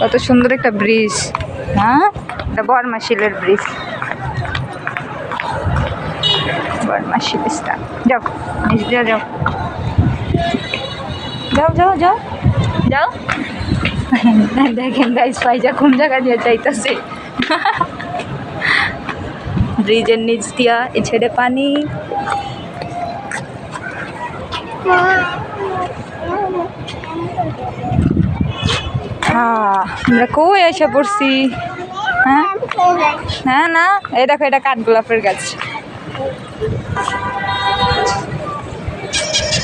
কত সুন্দর একটা ব্রিজ হ্যাঁ? এটা বর্মা শিলের ব্রিজ। বর্মা শিলটা যাও, নিচ দিয়ে যাও। যাও যাও যাও। যাও। দেখেন গাইস পাইজা কোন জায়গা দিয়ে চাইতেছে ব্রিজের নিচ দিয়া এ ছেড়ে পানি। হ্যাঁ আমরা কই এসে পড়ছি? হ্যাঁ? হ্যাঁ না? এই দেখো, এটা কাঠগোলাপের গাছ।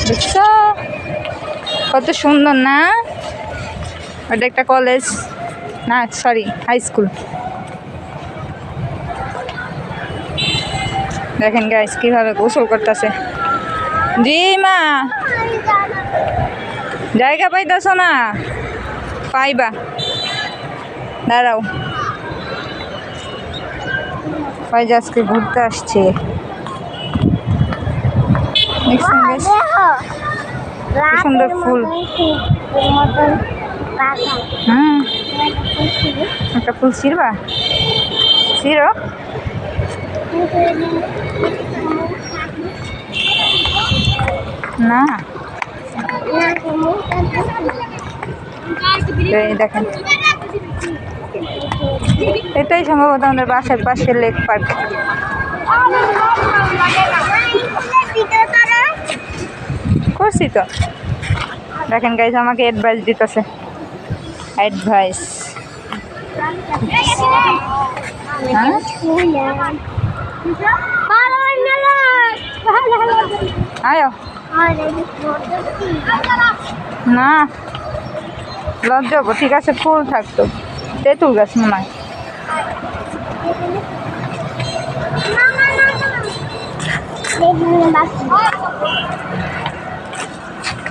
দেখছ? কত সুন্দর, না? ওটা একটা কলেজ না সরি হাই স্কুল দেখেন গাইস কীভাবে গোসল করতেছে। জি, মা। জায়গা পাইতেছ না? পাইবা। দাঁড়াও। পাই আজকে ঘুরতে আসছে। সুন্দর ফুল। হুম। একটা ফুল ছিড়বা? ছিড়ো। না। দেখেন। এটাই সম্ভবত আমাদের বাসার পাশে লেক পার্ক। করছি তো। দেখেন গাইজ আমাকে অ্যাডভাইস দিতেছে। অ্যাডভাইস আয়ো। না। লজ্জা হব ঠিক আছে ফুল থাকতো। তেঁতুল গাছ মনে হয়।